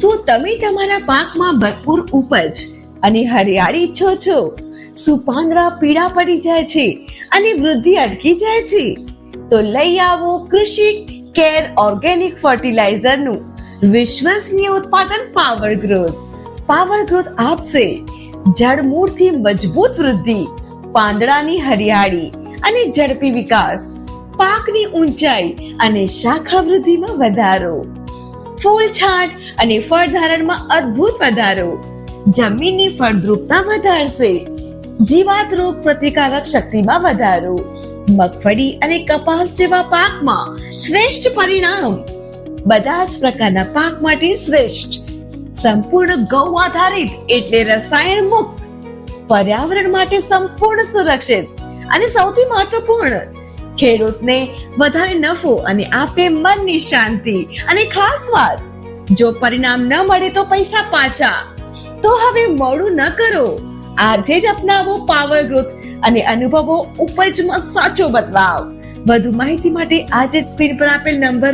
શું તમે તમારા પાકમાં ભરપૂર ઉપજ અને હરિયાળી ઈચ્છો છો. શું પાંદડા પીળા પડી જાય છે અને વૃદ્ધિ અટકી જાય છે. તો લઈ આવો કૃષિ કેર ઓર્ગેનિક ફર્ટિલાઇઝરનું વિશ્વસનીય ઉત્પાદન પાવર ગ્રોથ. પાવર ગ્રોથ આપશે. જડમૂળથી મજબૂત વૃદ્ધિ, પાંદડાની હરિયાળી અને ઝડપી વિકાસ, પાકની ઊંચાઈ અને શાખા વૃદ્ધિમાં વધારો. ફૂલ છાંટ અને ફળ ધારણમાં અદ્ભુત વધારો. જમીનની ફળદ્રુપતા વધારશે. જીવાત રોગ પ્રતિકારક શક્તિમાં વધારો. મગફળી અને કપાસ જેવા પાકમાં શ્રેષ્ઠ પરિણામ. બધા જ પ્રકારના પાક માટે શ્રેષ્ઠ. સંપૂર્ણ ગૌ આધારિત એટલે રસાયણ મુક્ત. પર્યાવરણ માટે સંપૂર્ણ સુરક્ષિત અને સૌથી મહત્વપૂર્ણ ખેડૂતને વધારે નફો અને આપે મનની શાંતિ. અને ખાસ વાત, જો પરિણામ ન મળે તો પૈસા પાછા. તો હવે મોડું ન કરો. આજે જ અપનાવો પાવર ગ્રોથ અને અનુભવો ઉપજમાં સાચો બદલાવ. વધુ માહિતી માટે આજે જ સ્ક્રીન પર આપેલ નંબર